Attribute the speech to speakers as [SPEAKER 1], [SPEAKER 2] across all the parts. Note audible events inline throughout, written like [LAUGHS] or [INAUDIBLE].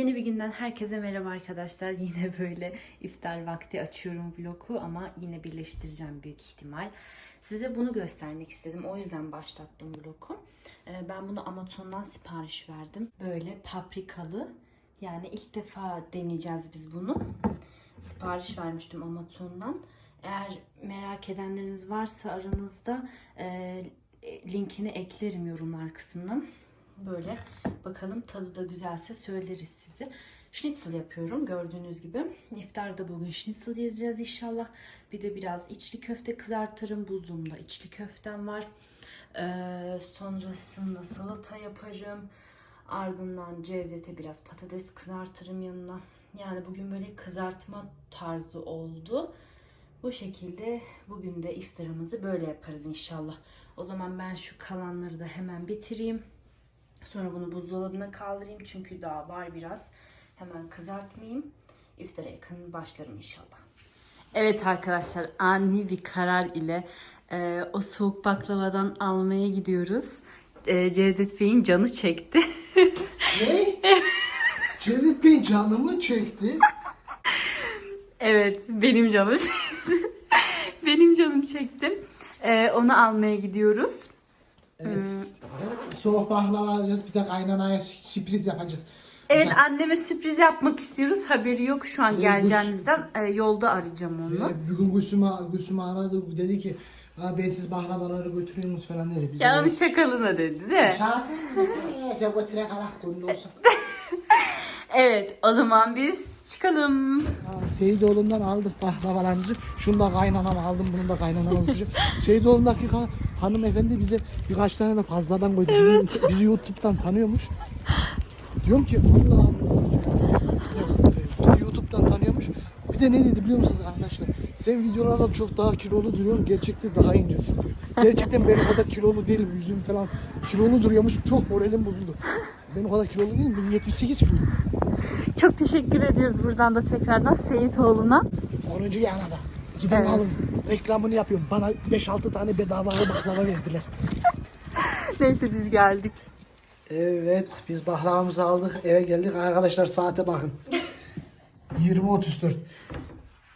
[SPEAKER 1] Yeni bir günden herkese merhaba arkadaşlar. [LAUGHS] Yine böyle iftar vakti açıyorum vlogu ama yine birleştireceğim büyük ihtimal. Size bunu göstermek istedim. O yüzden başlattım vlogu. Ee, Ben bunu Amazon'dan sipariş verdim. Böyle paprikalı. Yani ilk defa deneyeceğiz biz bunu. Sipariş vermiştim Amazon'dan. Eğer merak edenleriniz varsa aranızda e, linkini eklerim yorumlar kısmına. Böyle bakalım tadı da güzelse söyleriz size. Schnitzel yapıyorum gördüğünüz gibi. İftarda bugün schnitzel yiyeceğiz inşallah. Bir de biraz içli köfte kızartırım. Buzluğumda içli köftem var. Ee, sonrasında salata yaparım. Ardından cevdete biraz patates kızartırım yanına. Yani bugün böyle kızartma tarzı oldu. Bu şekilde bugün de iftarımızı böyle yaparız inşallah. O zaman ben şu kalanları da hemen bitireyim. Sonra bunu buzdolabına kaldırayım çünkü daha var biraz. Hemen kızartmayayım. İftara yakın başlarım inşallah. Evet arkadaşlar ani bir karar ile e, o soğuk baklavadan almaya gidiyoruz. E, Cevdet Bey'in canı çekti.
[SPEAKER 2] Ne? [LAUGHS] Cevdet Bey canımı çekti.
[SPEAKER 1] evet benim canım çekti. [LAUGHS] benim canım çekti. E, onu almaya gidiyoruz.
[SPEAKER 2] Evet. Soğuk baklava alacağız. Bir de kaynanaya sürpriz yapacağız.
[SPEAKER 1] Evet anneme sürpriz yapmak istiyoruz. Haberi yok şu an
[SPEAKER 2] bu-
[SPEAKER 1] geleceğinizden. E, yolda arayacağım onu.
[SPEAKER 2] Ee, bugün Gülsüm'ü Gülsüm'ü aradı. Dedi ki Aa, ben siz baklavaları götürüyorsunuz falan dedi. Bize
[SPEAKER 1] Yani şakalına dedi de.
[SPEAKER 2] Şahsen Ee, sen götüre kalak konu olsun. [LAUGHS]
[SPEAKER 1] Evet o zaman biz çıkalım.
[SPEAKER 2] Aa, Seyidoğlu'ndan aldık baklavalarımızı. Şunu da kaynanama aldım, bunu da kaynanama alacağım. [LAUGHS] Seyidoğlu'ndaki ha- hanımefendi bize birkaç tane de fazladan koydu. Bizi, bizi YouTube'dan tanıyormuş. Diyorum ki Allah Allah. E, Bizi YouTube'dan tanıyormuş. Bir de ne dedi biliyor musunuz arkadaşlar? Sen videolarda çok daha kilolu duruyorsun. Gerçekte daha incesin diyor. Gerçekten ben o kadar kilolu değilim. Yüzüm falan kilolu duruyormuş. Çok moralim bozuldu. Ben o kadar kilolu değilim. Ben 78 kilo.
[SPEAKER 1] Çok teşekkür ediyoruz buradan da tekrardan Seyitoğlu'na.
[SPEAKER 2] 10. yanada. Gidin
[SPEAKER 1] Evet.
[SPEAKER 2] alın. Reklamını yapıyorum. Bana 5-6 tane bedava baklava verdiler. [LAUGHS]
[SPEAKER 1] Neyse biz geldik.
[SPEAKER 2] Evet biz baklavamızı aldık. Eve geldik. Arkadaşlar saate bakın. 20.34.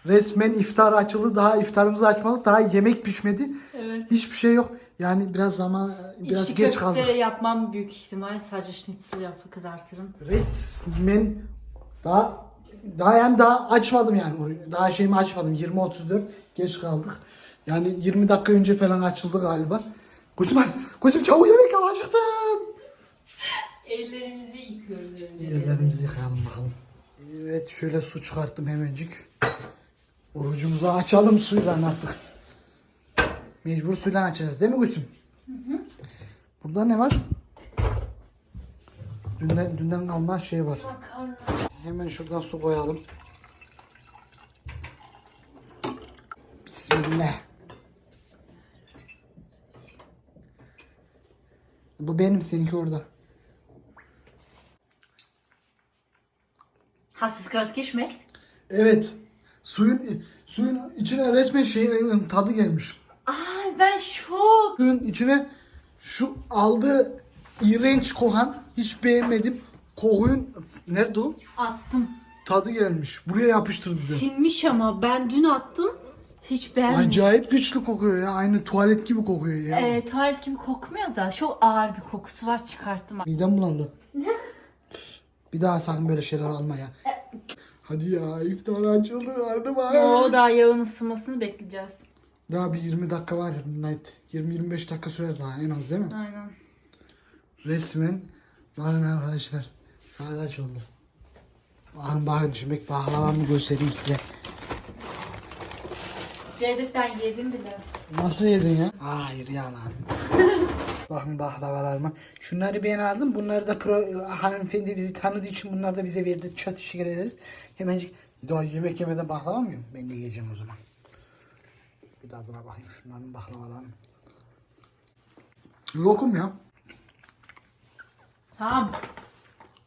[SPEAKER 2] Resmen iftar açıldı. Daha iftarımızı açmadık. Daha yemek pişmedi.
[SPEAKER 1] Evet.
[SPEAKER 2] Hiçbir şey yok. Yani biraz zaman biraz
[SPEAKER 1] İçli
[SPEAKER 2] geç kaldık.
[SPEAKER 1] yapmam büyük ihtimal. Sadece schnitzel yapıp kızartırım.
[SPEAKER 2] Resmen daha daha yani daha açmadım yani. Daha şeyimi açmadım. 20.34 geç kaldık. Yani 20 dakika önce falan açıldı galiba. Kuzum, kuzum çabuk yemek yap acıktım.
[SPEAKER 1] Ellerimizi yıkıyoruz.
[SPEAKER 2] Ellerimizi yıkayalım bakalım. Evet şöyle su çıkarttım hemencik. Orucumuzu açalım suyla artık. Mecbur suyla açacağız değil mi Gülsüm? Burada ne var? Dünden, dünden kalma şey var.
[SPEAKER 1] Makarna.
[SPEAKER 2] Hemen şuradan su koyalım. Bismillah. Bu benim seninki orada.
[SPEAKER 1] Hassız kart geçmek.
[SPEAKER 2] Evet. Suyun suyun içine resmen şeyin tadı gelmiş.
[SPEAKER 1] Ben şok.
[SPEAKER 2] Suyun içine şu aldığı iğrenç kohan hiç beğenmedim. Koğuyun nerede o?
[SPEAKER 1] Attım.
[SPEAKER 2] Tadı gelmiş. Buraya yapıştırdı bize.
[SPEAKER 1] Sinmiş ama ben dün attım. Hiç beğenmedim.
[SPEAKER 2] Acayip güçlü kokuyor ya. Aynı tuvalet gibi kokuyor ya.
[SPEAKER 1] Ee, tuvalet gibi kokmuyor da çok ağır bir kokusu var çıkarttım.
[SPEAKER 2] Midem bulandı. Bir daha sakın böyle şeyler alma ya. Hadi ya iftar açıldı karnım aç.
[SPEAKER 1] O daha yağın ısınmasını bekleyeceğiz.
[SPEAKER 2] Daha bir 20 dakika var night. 20-25 dakika sürer daha en az değil mi?
[SPEAKER 1] Aynen.
[SPEAKER 2] Resmen bakın arkadaşlar saat kaç oldu? Bakın bakın şimdi baklavamı göstereyim size.
[SPEAKER 1] Cevdet ben yedim bile.
[SPEAKER 2] Nasıl yedin ya? Hayır yalan. [LAUGHS] bakın baklavalarıma. Şunları ben aldım. Bunları da pro, hanımefendi bizi tanıdığı için bunları da bize verdi. Çok teşekkür ederiz. Hemencik daha yemek yemeden baklava mı yiyorum? Ben de yiyeceğim o zaman. Bir tadına bakayım şunların baklavalarının. Lokum ya.
[SPEAKER 1] Tamam.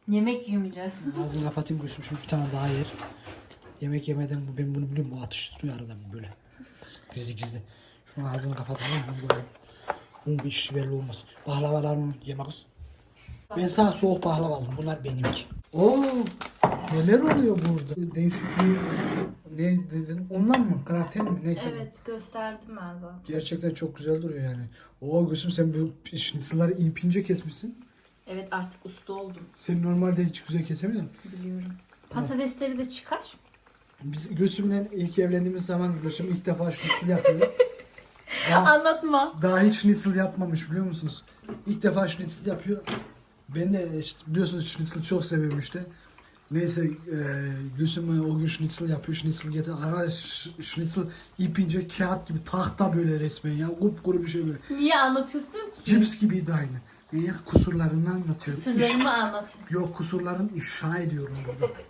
[SPEAKER 1] Yemek yemeyeceğiz.
[SPEAKER 2] Ağzını kapatayım Gülsüm şimdi bir tane daha yer. Yemek yemeden bu ben bunu biliyorum bu atıştırıyor arada böyle. Gizli gizli. Şunu ağzını kapatalım bunu böyle. Bunun bir işi belli olmaz. Baklavalarımı yeme kız. Ben sana soğuk baklava aldım. Bunlar benimki. Oo, neler oluyor burada? Değişik bir ne dedin? Ondan mı? Kraten mi? Neyse.
[SPEAKER 1] Evet gösterdim ben zaten.
[SPEAKER 2] Gerçekten çok güzel duruyor yani. Oo Gülsüm sen bu şnitzelları ip ince kesmişsin.
[SPEAKER 1] Evet artık usta oldum
[SPEAKER 2] Sen normalde hiç güzel kesemiyordun.
[SPEAKER 1] biliyorum. Patatesleri de çıkar.
[SPEAKER 2] Biz Gülsüm'le ilk evlendiğimiz zaman Gülsüm ilk defa schnitzel yapıyor. [LAUGHS] Daha,
[SPEAKER 1] Anlatma.
[SPEAKER 2] daha hiç schnitzel yapmamış biliyor musunuz? İlk defa schnitzel yapıyor. Ben de biliyorsunuz schnitzel çok seviyorum işte. Neyse e, Gülsüm o gün schnitzel yapıyor. Schnitzel getir. Ara schnitzel ip ince kağıt gibi tahta böyle resmen ya. Kupkuru bir şey böyle.
[SPEAKER 1] Niye anlatıyorsun ki?
[SPEAKER 2] Cips gibiydi aynı. Yani kusurlarını anlatıyorum. İş-
[SPEAKER 1] Sırlarımı anlat.
[SPEAKER 2] Yok kusurlarını ifşa ediyorum burada. [LAUGHS]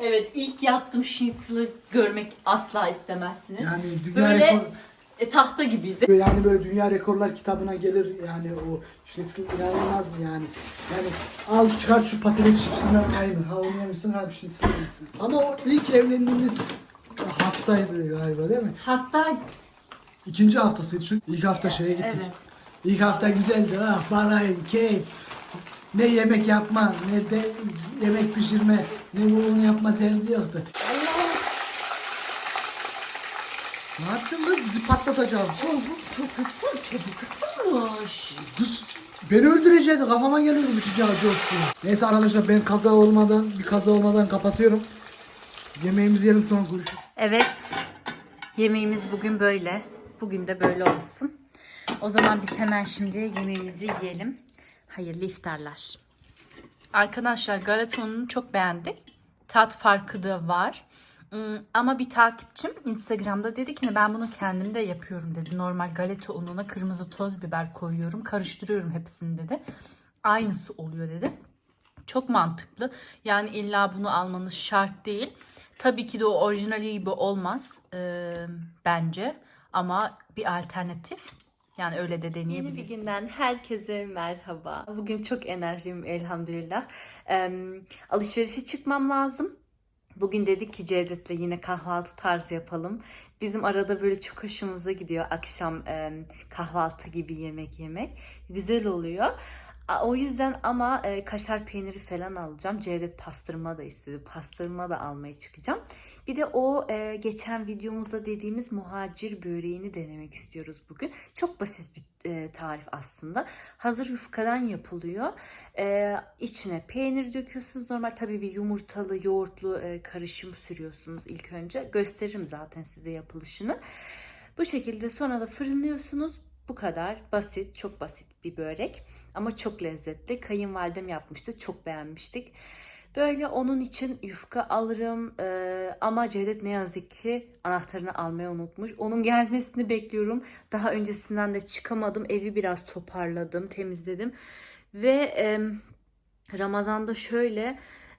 [SPEAKER 1] Evet ilk yaptığım schnitzel'ı görmek asla istemezsiniz.
[SPEAKER 2] Yani dünya
[SPEAKER 1] Böyle
[SPEAKER 2] rekor
[SPEAKER 1] e, tahta gibiydi.
[SPEAKER 2] yani böyle dünya rekorlar kitabına gelir yani o schnitzel inanılmaz yani. Yani al çıkar şu patates çipsinden aynı. Ha onu yemişsin ha bir schnitzel yemişsin. Ama o ilk evlendiğimiz haftaydı galiba değil mi?
[SPEAKER 1] Hatta
[SPEAKER 2] İkinci haftasıydı çünkü ilk hafta şeye gittik.
[SPEAKER 1] Evet.
[SPEAKER 2] İlk hafta güzeldi. Ah balayım, keyif. Ne yemek yapma, ne de yemek pişirme, ne bunu yapma derdi yoktu. Allah! Ne yaptın kız? Bizi patlatacağım.
[SPEAKER 1] çabuk çok hızlı çabuk hızlıymış.
[SPEAKER 2] Kız beni öldürecekti. Kafama geliyordu bütün yağ coşku. Neyse arkadaşlar ben kaza olmadan, bir kaza olmadan kapatıyorum. Yemeğimizi yiyelim sonra görüşürüz.
[SPEAKER 1] Evet. Yemeğimiz bugün böyle. Bugün de böyle olsun. O zaman biz hemen şimdi yemeğimizi yiyelim. Hayırlı iftarlar. Arkadaşlar galeta ununu çok beğendik. Tat farkı da var. Hmm, Ama bir takipçim Instagram'da dedi ki ben bunu kendim de yapıyorum dedi. Normal galeta ununa kırmızı toz biber koyuyorum. Karıştırıyorum hepsini dedi. Aynısı oluyor dedi. Çok mantıklı. Yani illa bunu almanız şart değil. Tabii ki de o orijinali gibi olmaz e, bence. Ama bir alternatif. Yani öyle de deneyebiliriz. Yeni bir günden herkese merhaba. Bugün çok enerjiyim elhamdülillah. Ee, alışverişe çıkmam lazım. Bugün dedik ki Cevdet'le yine kahvaltı tarzı yapalım. Bizim arada böyle çok hoşumuza gidiyor akşam e, kahvaltı gibi yemek yemek. Güzel oluyor. O yüzden ama e, kaşar peyniri falan alacağım. Cevdet pastırma da istedi. Pastırma da almaya çıkacağım. Bir de o e, geçen videomuzda dediğimiz muhacir böreğini denemek istiyoruz bugün. Çok basit bir e, tarif aslında. Hazır yufkadan yapılıyor. E, içine peynir döküyorsunuz. Normal tabii bir yumurtalı, yoğurtlu e, karışım sürüyorsunuz ilk önce. Gösteririm zaten size yapılışını. Bu şekilde sonra da fırınlıyorsunuz. Bu kadar basit, çok basit bir börek ama çok lezzetli. Kayınvalidem yapmıştı, çok beğenmiştik. Böyle onun için yufka alırım Ee, ama Cevdet ne yazık ki anahtarını almayı unutmuş. Onun gelmesini bekliyorum. Daha öncesinden de çıkamadım. Evi biraz toparladım, temizledim. Ve em, Ramazan'da şöyle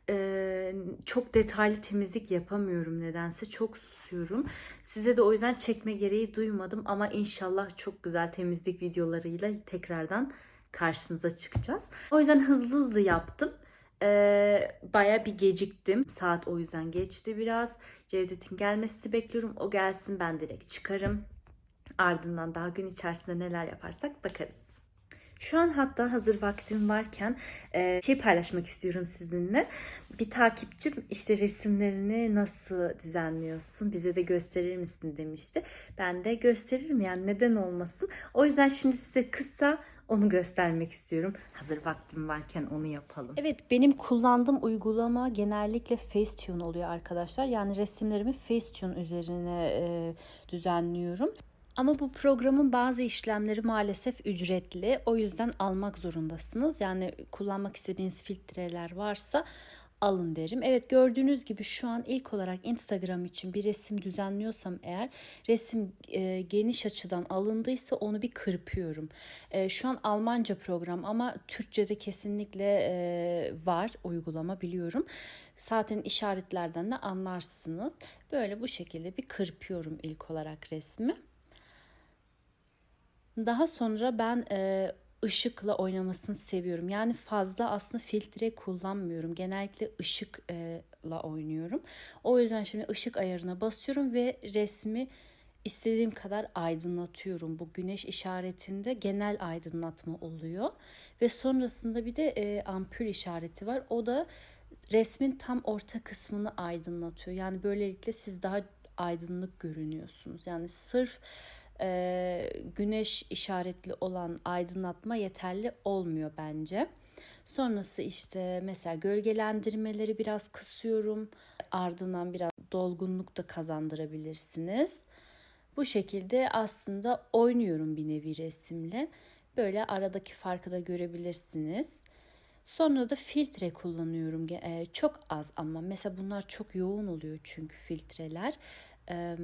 [SPEAKER 1] e, çok detaylı temizlik yapamıyorum nedense. Çok susuyorum. Size de o yüzden çekme gereği duymadım ama inşallah çok güzel temizlik videolarıyla tekrardan karşınıza çıkacağız. O yüzden hızlı hızlı yaptım. Ee, Baya bir geciktim. Saat o yüzden geçti biraz. Cevdet'in gelmesini bekliyorum. O gelsin ben direkt çıkarım. Ardından daha gün içerisinde neler yaparsak bakarız. Şu an hatta hazır vaktim varken e, şey paylaşmak istiyorum sizinle. Bir takipçim işte resimlerini nasıl düzenliyorsun bize de gösterir misin demişti. Ben de gösteririm yani neden olmasın. O yüzden şimdi size kısa onu göstermek istiyorum. Hazır vaktim varken onu yapalım. Evet benim kullandığım uygulama genellikle Facetune oluyor arkadaşlar. Yani resimlerimi Facetune üzerine e, düzenliyorum. Ama bu programın bazı işlemleri maalesef ücretli. O yüzden almak zorundasınız. Yani kullanmak istediğiniz filtreler varsa alın derim. Evet gördüğünüz gibi şu an ilk olarak Instagram için bir resim düzenliyorsam eğer resim e, geniş açıdan alındıysa onu bir kırpıyorum. E, şu an Almanca program ama Türkçe'de kesinlikle e, var uygulama biliyorum. Zaten işaretlerden de anlarsınız. Böyle bu şekilde bir kırpıyorum ilk olarak resmi. Daha sonra ben e, ışıkla oynamasını seviyorum. Yani fazla aslında filtre kullanmıyorum. Genellikle ışıkla oynuyorum. O yüzden şimdi ışık ayarına basıyorum ve resmi istediğim kadar aydınlatıyorum. Bu güneş işaretinde genel aydınlatma oluyor. Ve sonrasında bir de e, ampul işareti var. O da resmin tam orta kısmını aydınlatıyor. Yani böylelikle siz daha aydınlık görünüyorsunuz. Yani sırf e, güneş işaretli olan aydınlatma yeterli olmuyor bence. Sonrası işte mesela gölgelendirmeleri biraz kısıyorum. Ardından biraz dolgunluk da kazandırabilirsiniz. Bu şekilde aslında oynuyorum bir nevi resimle. Böyle aradaki farkı da görebilirsiniz. Sonra da filtre kullanıyorum. Ge- e, çok az ama mesela bunlar çok yoğun oluyor çünkü filtreler. Eee,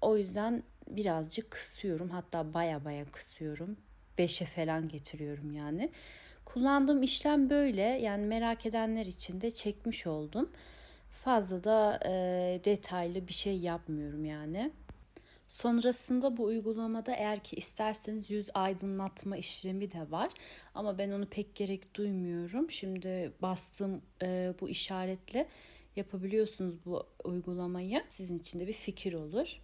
[SPEAKER 1] o yüzden birazcık kısıyorum. Hatta baya baya kısıyorum. 5'e falan getiriyorum yani. Kullandığım işlem böyle. Yani merak edenler için de çekmiş oldum. Fazla da e, detaylı bir şey yapmıyorum yani. Sonrasında bu uygulamada eğer ki isterseniz yüz aydınlatma işlemi de var. Ama ben onu pek gerek duymuyorum. Şimdi bastığım e, bu işaretle yapabiliyorsunuz bu uygulamayı. Sizin için de bir fikir olur.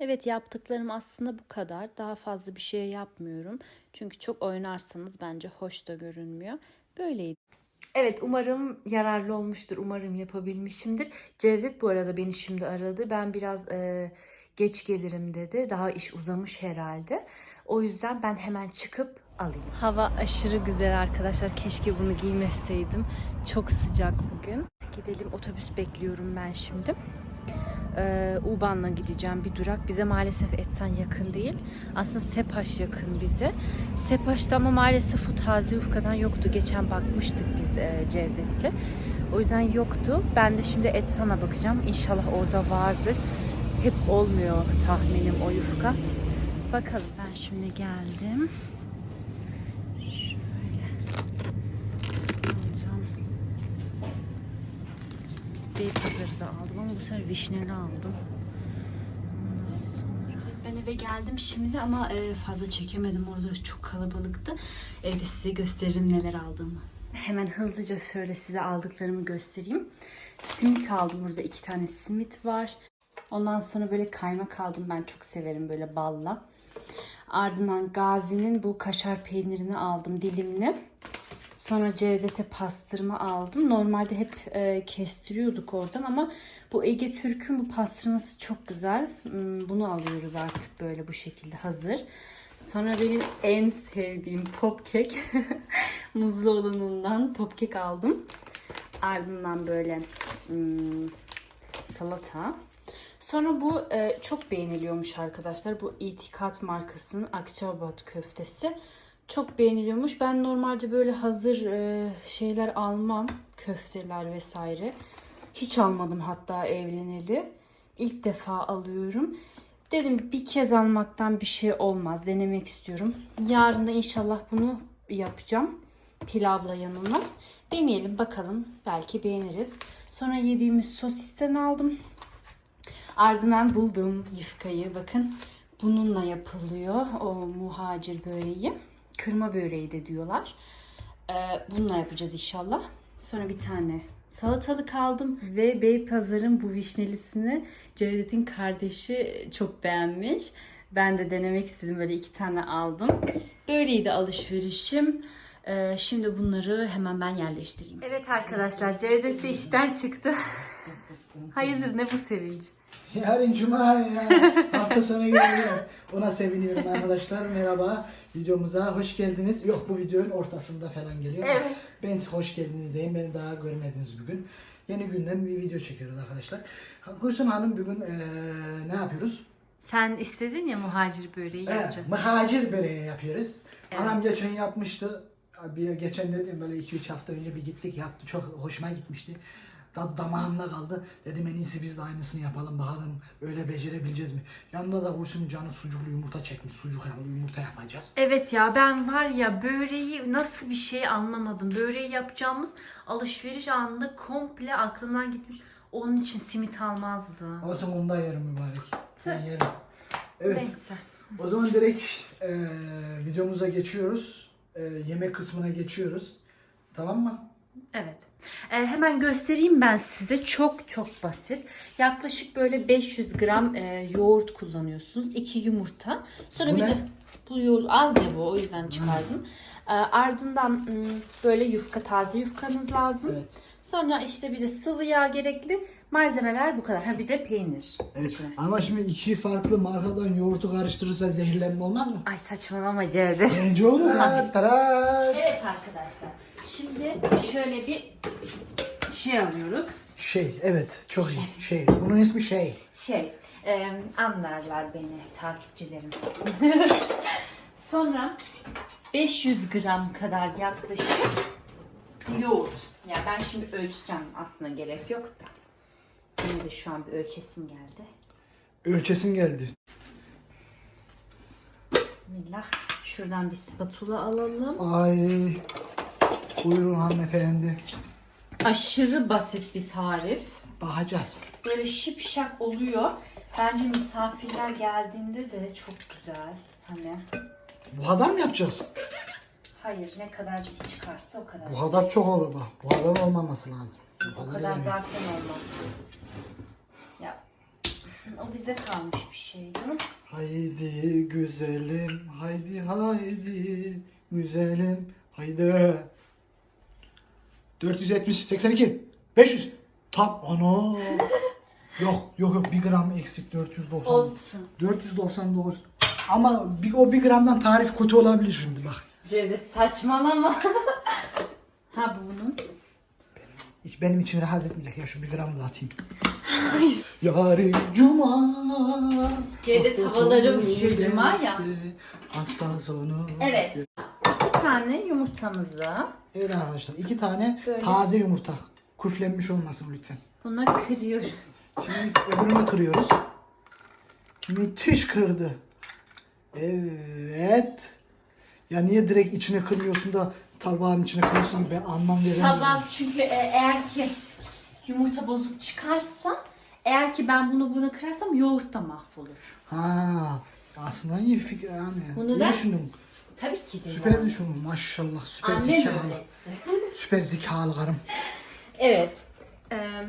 [SPEAKER 1] Evet yaptıklarım aslında bu kadar. Daha fazla bir şey yapmıyorum. Çünkü çok oynarsanız bence hoş da görünmüyor. Böyleydi. Evet umarım yararlı olmuştur. Umarım yapabilmişimdir. Cevdet bu arada beni şimdi aradı. Ben biraz e, geç gelirim dedi. Daha iş uzamış herhalde. O yüzden ben hemen çıkıp alayım. Hava aşırı güzel arkadaşlar. Keşke bunu giymeseydim. Çok sıcak bugün. Gidelim otobüs bekliyorum ben şimdi. Ee, Uban'la gideceğim bir durak. Bize maalesef Etsen yakın değil. Aslında Sepaş yakın bize. Sepaş'ta ama maalesef o taze yufkadan yoktu. Geçen bakmıştık biz e, Cevdet'le. O yüzden yoktu. Ben de şimdi Etsan'a bakacağım. İnşallah orada vardır. Hep olmuyor tahminim o yufka. Bakalım. Ben şimdi geldim. Şöyle. Alacağım. Beypazarı da aldım ama bu sefer vişneli aldım. Ben eve geldim şimdi ama e, fazla çekemedim orada çok kalabalıktı. Evde size gösteririm neler aldığımı. Hemen hızlıca şöyle size aldıklarımı göstereyim. Simit aldım burada iki tane simit var. Ondan sonra böyle kaymak aldım ben çok severim böyle balla. Ardından Gazi'nin bu kaşar peynirini aldım dilimli. Sonra Cevdet'e pastırma aldım. Normalde hep e, kestiriyorduk oradan ama bu Ege Türk'ün bu pastırması çok güzel. Hmm, Bunu alıyoruz artık böyle bu şekilde hazır. Sonra benim en sevdiğim popkek. [LAUGHS] Muzlu olanından popkek aldım. Ardından böyle hmm, salata. Sonra bu e, çok beğeniliyormuş arkadaşlar. Bu İtikat markasının Akçabat köftesi. Çok beğeniliyormuş. Ben normalde böyle hazır e, şeyler almam. Köfteler vesaire. Hiç almadım hatta evleneli. İlk defa alıyorum. Dedim bir kez almaktan bir şey olmaz. Denemek istiyorum. Yarın da inşallah bunu yapacağım. Pilavla yanına. Deneyelim bakalım. Belki beğeniriz. Sonra yediğimiz sosisten aldım. Ardından buldum yufkayı. Bakın bununla yapılıyor o muhacir böreği. Kırma böreği de diyorlar. Ee, bununla yapacağız inşallah. Sonra bir tane salatalık aldım ve Beypazar'ın bu vişnelisini Cevdet'in kardeşi çok beğenmiş. Ben de denemek istedim böyle iki tane aldım. Böyleydi alışverişim. Ee, şimdi bunları hemen ben yerleştireyim. Evet arkadaşlar Cevdet de işten çıktı. [LAUGHS] Hayırdır ne bu sevinç?
[SPEAKER 2] Yarın cuma ya. Hafta sonu geliyor. Ona seviniyorum arkadaşlar. Merhaba. Videomuza hoş geldiniz. Yok bu videonun ortasında falan geliyor.
[SPEAKER 1] Evet.
[SPEAKER 2] Ben hoş geldiniz diyeyim. Beni daha görmediniz bugün. Yeni günden bir video çekiyoruz arkadaşlar. Gülsüm Hanım bugün eee, ne yapıyoruz?
[SPEAKER 1] Sen istedin ya muhacir böreği
[SPEAKER 2] Evet,
[SPEAKER 1] yapacağız.
[SPEAKER 2] mıhacir böreği yapıyoruz.
[SPEAKER 1] Evet.
[SPEAKER 2] Anam geçen yapmıştı. Bir geçen dedim böyle 2-3 hafta önce bir gittik yaptı. Çok hoşuma gitmişti. Tadı damağımda kaldı. Dedim en iyisi biz de aynısını yapalım bakalım öyle becerebileceğiz mi? Yanında da Gülsüm canı sucuklu yumurta çekmiş. Sucuk yumurta yapacağız.
[SPEAKER 1] Evet ya ben var ya böreği nasıl bir şey anlamadım. Böreği yapacağımız alışveriş anında komple aklımdan gitmiş. Onun için simit almazdı.
[SPEAKER 2] Olsun onu da yerim mübarek. Ben yerim. Evet.
[SPEAKER 1] Neyse.
[SPEAKER 2] O zaman direkt e, videomuza geçiyoruz. E, yemek kısmına geçiyoruz. Tamam mı?
[SPEAKER 1] Evet. Ee, hemen göstereyim ben size. Çok çok basit. Yaklaşık böyle 500 gram e, yoğurt kullanıyorsunuz. 2 yumurta. Sonra
[SPEAKER 2] Bu
[SPEAKER 1] bir
[SPEAKER 2] ne?
[SPEAKER 1] de bu yoğurt az ya bu o yüzden çıkardım. Ee, ardından böyle yufka taze yufkanız lazım.
[SPEAKER 2] Evet.
[SPEAKER 1] Sonra işte bir de sıvı yağ gerekli. Malzemeler bu kadar. Ha bir de peynir.
[SPEAKER 2] Evet. Ama şimdi iki farklı markadan yoğurtu karıştırırsa zehirlenme olmaz mı?
[SPEAKER 1] Ay saçmalama Cevdet.
[SPEAKER 2] Bence olur.
[SPEAKER 1] Evet arkadaşlar. Şimdi şöyle bir şey alıyoruz.
[SPEAKER 2] Şey evet çok iyi. Şey. Bunun ismi şey.
[SPEAKER 1] Şey, e, anlarlar beni takipçilerim. [LAUGHS] Sonra 500 gram kadar yaklaşık yoğurt. Ya ben şimdi ölçeceğim aslında gerek yok da. Benim de şu an bir ölçesim geldi.
[SPEAKER 2] Ölçesin geldi.
[SPEAKER 1] Bismillah. Şuradan bir spatula alalım.
[SPEAKER 2] Ay. Buyurun hanımefendi.
[SPEAKER 1] Aşırı basit bir tarif.
[SPEAKER 2] Bakacağız.
[SPEAKER 1] Böyle şipşak oluyor. Bence misafirler geldiğinde de çok güzel. Hani
[SPEAKER 2] Bu kadar mı yapacağız?
[SPEAKER 1] hayır ne kadar çıkarsa o kadar.
[SPEAKER 2] Bu kadar çok olur bak. Bu kadar olmaması lazım. Bu
[SPEAKER 1] O
[SPEAKER 2] kadar
[SPEAKER 1] kadar
[SPEAKER 2] yemeyiz.
[SPEAKER 1] zaten olmaz. Ya o bize kalmış bir şey değil mi?
[SPEAKER 2] Haydi güzelim, haydi haydi güzelim, haydi. 470, 82, 500. Tam ana. yok yok yok bir gram eksik 490.
[SPEAKER 1] Olsun.
[SPEAKER 2] 499. Ama bir, o bir gramdan tarif kötü olabilir şimdi bak.
[SPEAKER 1] Cevdet saçmalama. [LAUGHS] ha bu bunun.
[SPEAKER 2] Hiç benim içim rahat etmeyecek ya şu bir gram da atayım. [LAUGHS] Yarın cuma.
[SPEAKER 1] Cevdet havaları uçuyor cuma ya.
[SPEAKER 2] Hafta sonu.
[SPEAKER 1] Evet. Tane yumurtamızı
[SPEAKER 2] Evet arkadaşlar iki tane
[SPEAKER 1] Böyle.
[SPEAKER 2] taze yumurta. Küflenmiş olmasın lütfen.
[SPEAKER 1] buna kırıyoruz.
[SPEAKER 2] Şimdi öbürünü kırıyoruz. Müthiş kırdı. Evet. Ya niye direkt içine kırmıyorsun da tabağın içine kırıyorsun ben anlam veremiyorum.
[SPEAKER 1] Tamam çünkü e, eğer ki yumurta bozuk çıkarsa eğer ki ben bunu buna kırarsam yoğurt da mahvolur.
[SPEAKER 2] Ha, aslında iyi fikir yani.
[SPEAKER 1] Bunu
[SPEAKER 2] iyi
[SPEAKER 1] da-
[SPEAKER 2] düşündüm.
[SPEAKER 1] Tabii ki de.
[SPEAKER 2] Süper
[SPEAKER 1] yani.
[SPEAKER 2] düşündüm maşallah. Süper
[SPEAKER 1] Annem
[SPEAKER 2] zekalı. [LAUGHS] Süper zekalı karım.
[SPEAKER 1] Evet. Ee,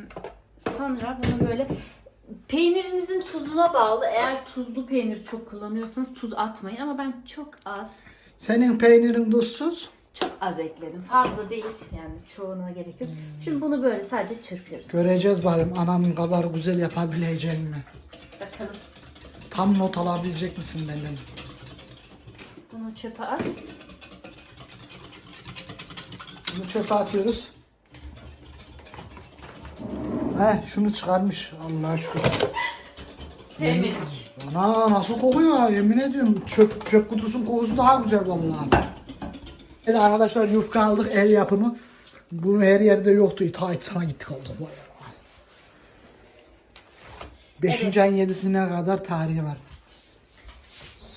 [SPEAKER 1] sonra bunu böyle peynirinizin tuzuna bağlı. Eğer tuzlu peynir çok kullanıyorsanız tuz atmayın ama ben çok az
[SPEAKER 2] Senin peynirin tuzsuz.
[SPEAKER 1] çok az ekledim. Fazla değil yani çoğuna gerek yok. Şimdi bunu böyle sadece çırpıyoruz.
[SPEAKER 2] Göreceğiz bakalım anamın kadar güzel yapabileceğim mi?
[SPEAKER 1] Bakalım.
[SPEAKER 2] Tam not alabilecek misin benden?
[SPEAKER 1] Bunu çöpe at.
[SPEAKER 2] Bunu çöpe atıyoruz. He şunu çıkarmış Allah'a şükür.
[SPEAKER 1] Sevmedik.
[SPEAKER 2] Ana nasıl kokuyor ya yemin ediyorum çöp, çöp kutusunun kokusu daha güzel vallahi. Evet arkadaşlar yufka aldık el yapımı. Bunu her yerde yoktu. İtaat sana gittik aldık. Beşinci ayın yedisine kadar tarihi var.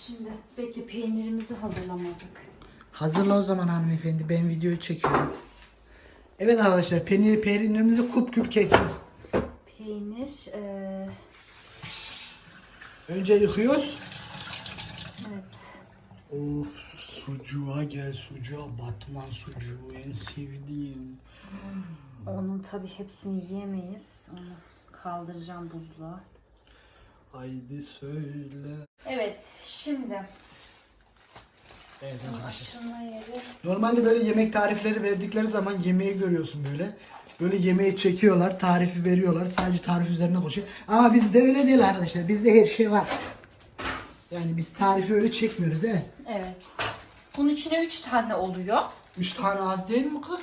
[SPEAKER 1] Şimdi bekle peynirimizi hazırlamadık.
[SPEAKER 2] Hazırla o zaman hanımefendi ben videoyu çekiyorum. Evet arkadaşlar peynir, peynirimizi kup küp kesiyoruz.
[SPEAKER 1] Peynir, eee,
[SPEAKER 2] Önce yıkıyoruz.
[SPEAKER 1] evet.
[SPEAKER 2] Of sucuğa gel sucuğa Batman sucuğu en sevdiğim.
[SPEAKER 1] Onun tabi hepsini yiyemeyiz. Onu kaldıracağım buzluğa.
[SPEAKER 2] Haydi söyle.
[SPEAKER 1] Evet, şimdi
[SPEAKER 2] Evet arkadaşlar.
[SPEAKER 1] şunları yeri
[SPEAKER 2] Normalde böyle yemek tarifleri verdikleri zaman yemeği görüyorsun böyle. Böyle yemeği çekiyorlar, tarifi veriyorlar. Sadece tarif üzerine koşuyor. Ama bizde öyle değil arkadaşlar. Bizde her şey var. Yani biz tarifi öyle çekmiyoruz değil mi?
[SPEAKER 1] Evet. Bunun içine 3 tane oluyor.
[SPEAKER 2] Üç tane az değil mi kız?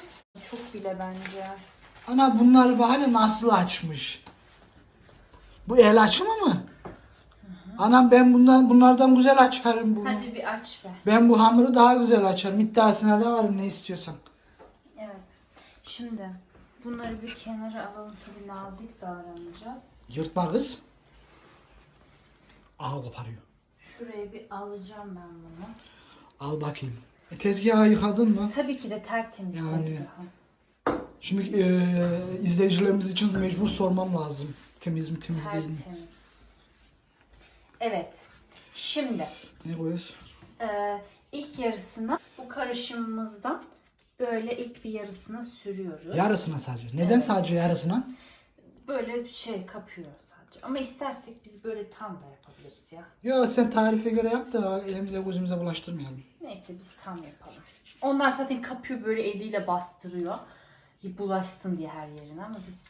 [SPEAKER 1] Çok bile bence.
[SPEAKER 2] Ana bunları böyle nasıl açmış? Bu el açımı mı? Anam ben bundan bunlardan güzel açarım bunu.
[SPEAKER 1] Hadi bir aç be.
[SPEAKER 2] Ben bu hamuru daha güzel açarım. İddiasına da varım ne istiyorsan.
[SPEAKER 1] Evet. Şimdi bunları bir kenara alalım. Tabii nazik davranacağız.
[SPEAKER 2] Yırtma kız. Aha koparıyor.
[SPEAKER 1] Şuraya bir alacağım ben bunu.
[SPEAKER 2] Al bakayım. E, tezgahı yıkadın mı?
[SPEAKER 1] Tabii ki de tertemiz
[SPEAKER 2] Yani.
[SPEAKER 1] tezgahım.
[SPEAKER 2] Şimdi e, izleyicilerimiz için mecbur sormam lazım. Temiz mi temiz değil mi?
[SPEAKER 1] Tertemiz. Evet. Şimdi
[SPEAKER 2] Ne koyuyoruz?
[SPEAKER 1] Ee, ilk yarısına bu karışımımızdan böyle ilk bir yarısına sürüyoruz.
[SPEAKER 2] Yarısına sadece. Neden sadece yarısına?
[SPEAKER 1] Böyle şey kapıyor sadece. Ama istersek biz böyle tam da yapabiliriz ya.
[SPEAKER 2] Ya sen tarife göre yap da elimize gözümüze bulaştırmayalım.
[SPEAKER 1] Neyse biz tam yapalım. Onlar zaten kapıyor böyle eliyle bastırıyor. bulaşsın diye her yerine ama biz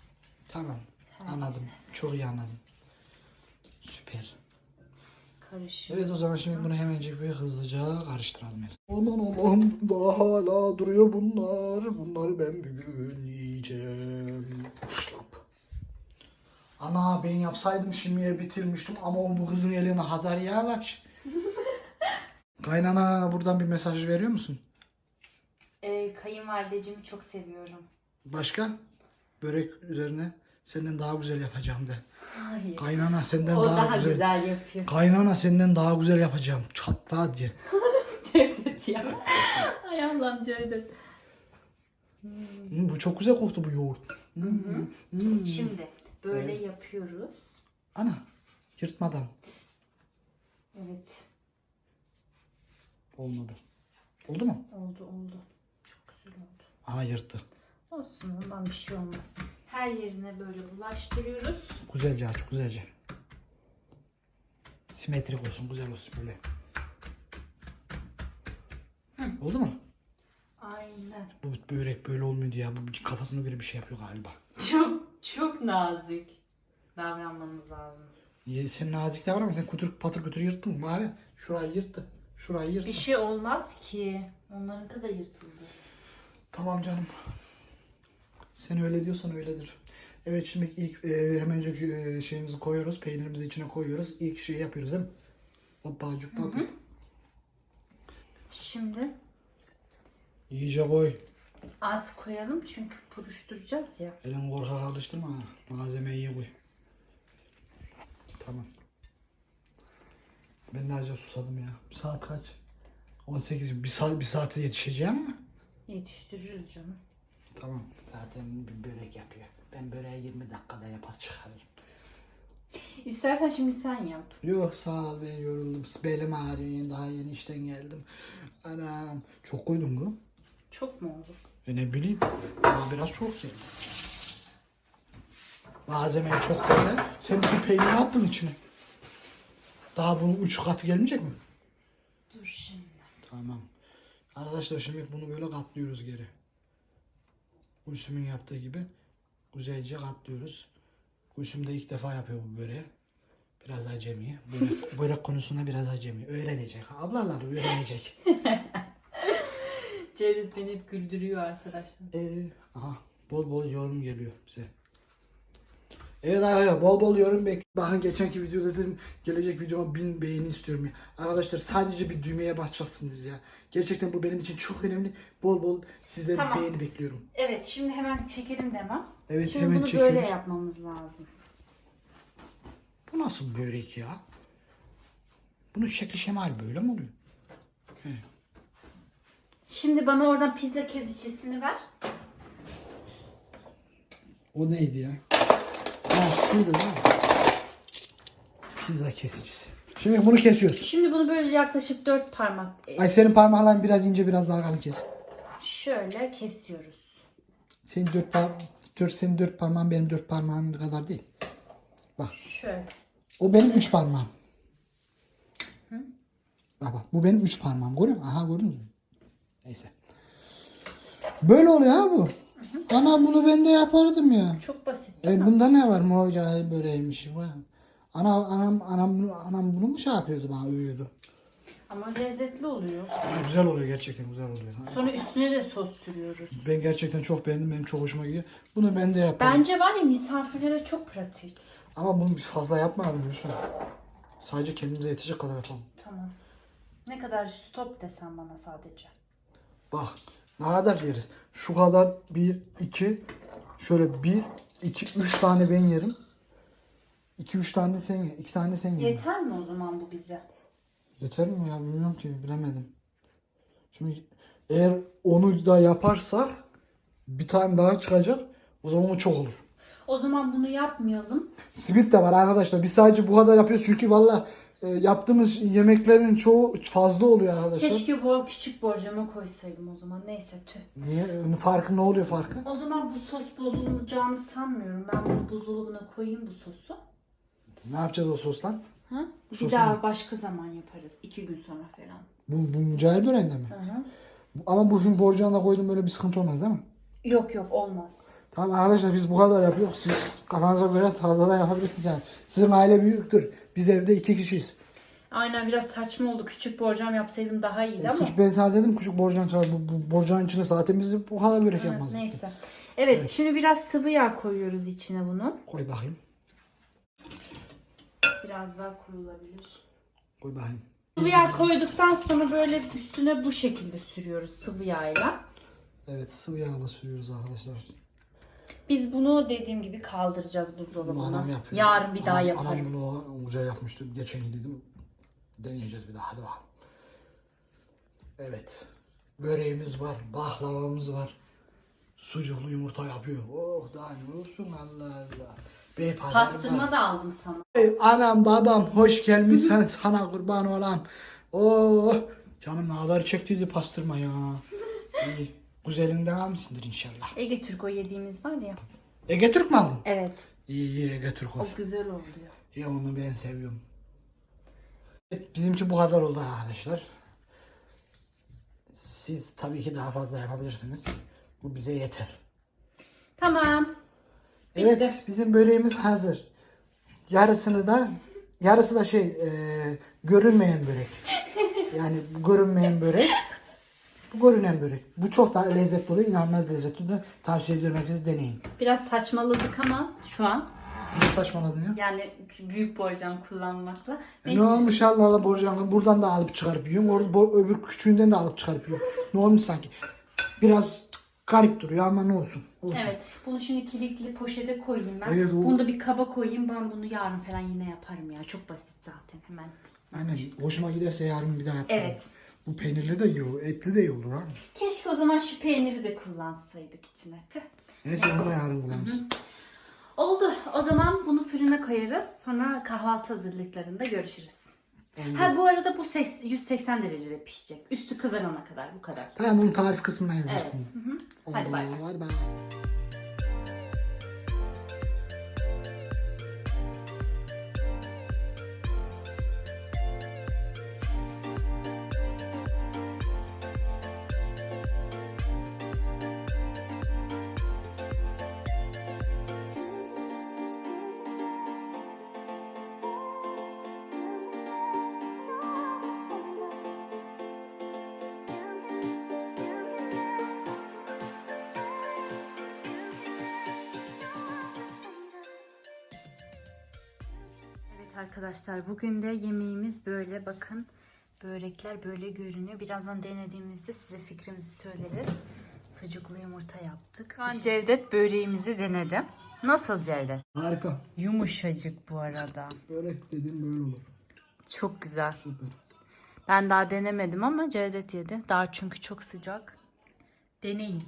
[SPEAKER 2] Tamam. Anladım. Çok iyi anladım. Süper.
[SPEAKER 1] Karışıyoruz.
[SPEAKER 2] Evet o zaman şimdi bunu hemencik bir hızlıca karıştıralım. Aman Allah'ım daha hala duruyor bunlar. Bunları ben bugün yiyeceğim. Şlap. Ana ben yapsaydım şimdiye bitirmiştim ama o bu kızın eline hadar yavaş. [LAUGHS] Kaynana buradan bir mesaj veriyor musun?
[SPEAKER 1] Ee, kayınvalidecimi çok seviyorum.
[SPEAKER 2] Başka? Börek üzerine senden daha güzel yapacağım de.
[SPEAKER 1] Hayır.
[SPEAKER 2] Kaynana senden
[SPEAKER 1] O
[SPEAKER 2] daha,
[SPEAKER 1] daha,
[SPEAKER 2] güzel.
[SPEAKER 1] güzel. yapıyor.
[SPEAKER 2] Kaynana senden daha güzel yapacağım. Çatla diye. [LAUGHS]
[SPEAKER 1] Cevdet ya. Ay Allah'ım Cevdet.
[SPEAKER 2] Hmm, bu çok güzel koktu bu yoğurt.
[SPEAKER 1] Şimdi böyle yapıyoruz.
[SPEAKER 2] Ana yırtmadan.
[SPEAKER 1] Evet.
[SPEAKER 2] Olmadı. Oldu mu?
[SPEAKER 1] Oldu oldu. Çok güzel oldu.
[SPEAKER 2] Aha yırttı.
[SPEAKER 1] Olsun ondan bir şey olmaz. Her yerine böyle bulaştırıyoruz.
[SPEAKER 2] Güzelce aç güzelce. Simetrik olsun güzel olsun böyle. Oldu mu?
[SPEAKER 1] Aynen.
[SPEAKER 2] Bu börek böyle olmuyor ya. Bu kafasına göre bir şey yapıyor galiba.
[SPEAKER 1] Çok çok nazik davranmanız lazım.
[SPEAKER 2] Niye sen nazik davranma sen kutur patır kutur yırttın bari. Şurayı yırttı. Şurayı yırttı.
[SPEAKER 1] Bir şey olmaz ki. Onların kadar yırtıldı.
[SPEAKER 2] Tamam canım. Sen öyle diyorsan öyledir. Evet şimdi ilk e, hemencik e, şeyimizi koyuyoruz. Peynirimizi içine koyuyoruz. İlk şeyi yapıyoruz değil mi? Hoppa cuppa.
[SPEAKER 1] Şimdi
[SPEAKER 2] İyice koy.
[SPEAKER 1] az koyalım çünkü puruşturacağız ya.
[SPEAKER 2] Elin korkak alıştırma ha. Malzemeyi iyi koy. Tamam. Ben de acaba susadım ya. Saat kaç? 18. Bir saat bir saate yetişeceğim mi?
[SPEAKER 1] Yetiştiririz canım.
[SPEAKER 2] Tamam. Zaten bir börek yapıyor. Ben böreği 20 dakikada yapar çıkarırım.
[SPEAKER 1] İstersen şimdi sen yap.
[SPEAKER 2] Yok sağ ol ben yoruldum. Belim ağrıyor. Yeni, daha yeni işten geldim. Anam. Çok koydun bu.
[SPEAKER 1] Çok mu oldu?
[SPEAKER 2] E ne bileyim. Ama biraz çok geldi. Malzemeyi çok koydun. Sen bütün peyniri attın içine. Daha bunun üç katı gelmeyecek mi?
[SPEAKER 1] Dur şimdi.
[SPEAKER 2] Tamam. Arkadaşlar şimdi bunu böyle katlıyoruz geri. Gülsüm'ün yaptığı gibi güzelce katlıyoruz. Gülsüm de ilk defa yapıyor bu böreği. Biraz acemi. Börek, [LAUGHS] börek konusunda biraz acemi. Öğrenecek. Ablalar öğrenecek.
[SPEAKER 1] Cevdet beni hep güldürüyor arkadaşlar.
[SPEAKER 2] Ee, aha bol bol yorum geliyor bize. Evet arkadaşlar bol bol yorum bek. Bakın geçenki videoda dedim gelecek videoma 1000 beğeni istiyorum ya. Arkadaşlar sadece bir düğmeye basacaksınız ya. Gerçekten bu benim için çok önemli. Bol bol sizden
[SPEAKER 1] Tamam.
[SPEAKER 2] beğeni bekliyorum.
[SPEAKER 1] Evet şimdi hemen çekelim demem.
[SPEAKER 2] Evet
[SPEAKER 1] Şimdi
[SPEAKER 2] hemen
[SPEAKER 1] bunu
[SPEAKER 2] çekiyoruz.
[SPEAKER 1] böyle yapmamız lazım.
[SPEAKER 2] Bu nasıl börek ya? Bunun şekli şemali böyle mi oluyor?
[SPEAKER 1] Şimdi bana oradan pizza kesicini ver.
[SPEAKER 2] O neydi ya? Ha şuydu değil mi? Pizza kesicisi. Şimdi bunu kesiyorsun.
[SPEAKER 1] Şimdi bunu böyle yaklaşık dört parmak e,
[SPEAKER 2] Ay senin parmakların biraz ince biraz daha kalın kes.
[SPEAKER 1] şöyle kesiyoruz.
[SPEAKER 2] Senin dört par dört senin dört parmağın benim dört parmağım kadar değil. Bak
[SPEAKER 1] Şöyle.
[SPEAKER 2] o benim üç parmağım. Bak bak bu benim üç parmağım. Görüyor musun? Aha gördünüz mü? Neyse. Böyle oluyor ha bu. Ana bunu ben de yapardım ya.
[SPEAKER 1] Çok basit.
[SPEAKER 2] E bunda ne var? Moca böreğiymiş. Vay. Ana anam anam bunu- anam bunu mu şey yapıyordu bana övüyordu.
[SPEAKER 1] Ama lezzetli oluyor.
[SPEAKER 2] Ha, güzel oluyor gerçekten güzel oluyor.
[SPEAKER 1] Sonra üstüne de sos sürüyoruz.
[SPEAKER 2] Ben gerçekten çok beğendim. Benim çok hoşuma gidiyor. Bunu ben de yaparım.
[SPEAKER 1] Bence var ya misafirlere çok pratik.
[SPEAKER 2] Ama bunu biz fazla yapmayalım Yusuf. Sadece kendimize yetecek kadar yapalım.
[SPEAKER 1] Tamam. Ne kadar stop desem bana sadece.
[SPEAKER 2] Bak ne kadar yeriz. Şu kadar bir, iki, şöyle bir, iki, üç tane ben yerim. İki, üç tane de sen ye. iki tane de sen ye.
[SPEAKER 1] Yeter mi o zaman bu bize?
[SPEAKER 2] Yeter mi ya bilmiyorum ki bilemedim. Şimdi eğer onu da yaparsak bir tane daha çıkacak. O zaman o çok olur.
[SPEAKER 1] O zaman bunu yapmayalım.
[SPEAKER 2] Simit de var arkadaşlar. Biz sadece bu kadar yapıyoruz çünkü valla e, yaptığımız yemeklerin çoğu fazla oluyor arkadaşlar.
[SPEAKER 1] Keşke bu küçük borcama koysaydım o zaman. Neyse tüh.
[SPEAKER 2] Niye? Farkı ne oluyor farkı?
[SPEAKER 1] O zaman bu sos bozulacağını sanmıyorum. Ben bunu buzdolabına koyayım bu sosu.
[SPEAKER 2] Ne yapacağız o sosla?
[SPEAKER 1] Ha? Bir
[SPEAKER 2] Sosu
[SPEAKER 1] daha başka zaman yaparız. İki gün sonra falan.
[SPEAKER 2] Bu, bu mücahit böreğinde mi?
[SPEAKER 1] Hı hı.
[SPEAKER 2] Ama bu şimdi borcağına koydum böyle bir sıkıntı olmaz değil mi?
[SPEAKER 1] Yok yok olmaz.
[SPEAKER 2] Tamam arkadaşlar biz bu kadar yapıyoruz. Siz kafanıza göre fazladan yapabilirsiniz yani. Sizin aile büyüktür. Biz evde iki kişiyiz.
[SPEAKER 1] Aynen biraz saçma oldu. Küçük borcam yapsaydım daha iyiydi ama.
[SPEAKER 2] Küçük ben sana dedim küçük borcam çağır. Bu, bu borcağın içine biz bu kadar börek
[SPEAKER 1] Evet,
[SPEAKER 2] yapmazdık.
[SPEAKER 1] neyse. Evet, şimdi biraz sıvı yağ koyuyoruz içine bunu.
[SPEAKER 2] Koy bakayım.
[SPEAKER 1] Biraz daha kurulabilir.
[SPEAKER 2] Koy bakayım.
[SPEAKER 1] Sıvı yağ koyduktan sonra böyle üstüne bu şekilde sürüyoruz sıvı yağla.
[SPEAKER 2] Evet sıvı yağla sürüyoruz arkadaşlar.
[SPEAKER 1] Biz bunu dediğim gibi kaldıracağız
[SPEAKER 2] Bunu
[SPEAKER 1] buzdolabına.
[SPEAKER 2] anam yapıyor.
[SPEAKER 1] Yarın bir daha
[SPEAKER 2] Anam-
[SPEAKER 1] yaparım.
[SPEAKER 2] Anam bunu güzel yapmıştı. Geçen gün dedim. Deneyeceğiz bir daha. Hadi bakalım. Evet. Böreğimiz var. Baklavamız var. Sucuklu yumurta yapıyor. Oh daha ne olsun Allah Allah. Bey pazarı var.
[SPEAKER 1] Pastırma da aldım sana.
[SPEAKER 2] Ey Anam babam hoş gelmişsin sana kurban olam. Oh canım ne kadar çektiydi pastırma ya. İyi. [LAUGHS] Güzelinden almışsındır inşallah.
[SPEAKER 1] Ege Türk o yediğimiz var ya.
[SPEAKER 2] Ege Türk mü aldın?
[SPEAKER 1] Evet.
[SPEAKER 2] İyi iyi Ege Türk
[SPEAKER 1] O
[SPEAKER 2] olsun.
[SPEAKER 1] güzel oluyor.
[SPEAKER 2] Ya onu ben seviyorum. Evet, bizimki bu kadar oldu arkadaşlar. Siz tabii ki daha fazla yapabilirsiniz. Bu bize yeter.
[SPEAKER 1] Tamam. Bitti.
[SPEAKER 2] Evet bizim böreğimiz hazır. Yarısını da yarısı da şey e, görünmeyen börek. Yani görünmeyen börek. Bu görünen börek. Bu çok daha lezzetli oluyor. İnanılmaz lezzetli de tavsiye ediyorum herkese deneyin.
[SPEAKER 1] Biraz saçmaladık ama şu an.
[SPEAKER 2] Ne saçmaladın ya?
[SPEAKER 1] Yani büyük borcam kullanmakla.
[SPEAKER 2] E ne olmuş Allah Allah borcamı buradan da alıp çıkarıp yiyorum. Orada bo- öbür küçüğünden de alıp çıkarıp yiyorum. Ne olmuş sanki? Biraz garip duruyor ama ne olsun. olsun.
[SPEAKER 1] Evet. Bunu şimdi kilitli poşete koyayım ben.
[SPEAKER 2] Evet, o-
[SPEAKER 1] Bunu da bir kaba koyayım. Ben bunu yarın falan yine yaparım ya. Çok basit zaten hemen.
[SPEAKER 2] Aynen. Hoşuma giderse yarın bir daha yaparım.
[SPEAKER 1] Evet.
[SPEAKER 2] Bu peynirli de iyi olur. Etli de iyi olur ha.
[SPEAKER 1] Keşke o zaman şu peyniri de kullansaydık içine. Tüh.
[SPEAKER 2] Neyse onu da yarın kullanırız.
[SPEAKER 1] Oldu. O zaman bunu fırına koyarız. Sonra kahvaltı hazırlıklarında görüşürüz. Ha bu arada bu ses- 180 derecede pişecek. Üstü kızarana kadar bu kadar.
[SPEAKER 2] Tamam bunun tarif kısmına
[SPEAKER 1] Evet.
[SPEAKER 2] yazarsın.
[SPEAKER 1] Hı hı. Hadi bay bay.
[SPEAKER 2] hadi bay.
[SPEAKER 1] Evet arkadaşlar bugün de yemeğimiz böyle bakın. Börekler böyle görünüyor. Birazdan denediğimizde size fikrimizi söyleriz. Sucuklu yumurta yaptık. Şu an Cevdet böreğimizi denedi. Nasıl Cevdet?
[SPEAKER 2] Harika.
[SPEAKER 1] Yumuşacık bu arada.
[SPEAKER 2] Börek dediğim böyle olur.
[SPEAKER 1] Çok güzel.
[SPEAKER 2] Süper.
[SPEAKER 1] Ben daha denemedim ama Cevdet yedi. Daha çünkü çok sıcak. Deneyin.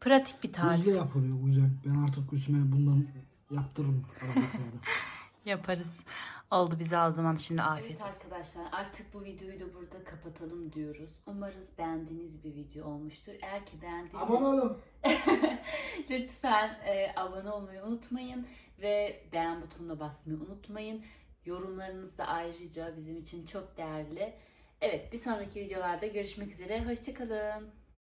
[SPEAKER 1] Pratik bir tarif.
[SPEAKER 2] Hızlı yapılıyor güzel. Ben artık Gülsüm'e bundan yaptırırım. [LAUGHS]
[SPEAKER 1] Yaparız. Oldu bize o zaman şimdi afiyet olsun. arkadaşlar artık bu videoyu da burada kapatalım diyoruz. Umarız beğendiğiniz bir video olmuştur. Eğer ki beğendiyseniz
[SPEAKER 2] Abone olun. [LAUGHS]
[SPEAKER 1] lütfen e, abone olmayı unutmayın ve beğen butonuna basmayı unutmayın. Yorumlarınız da ayrıca bizim için çok değerli. Evet bir sonraki videolarda görüşmek üzere. Hoşçakalın.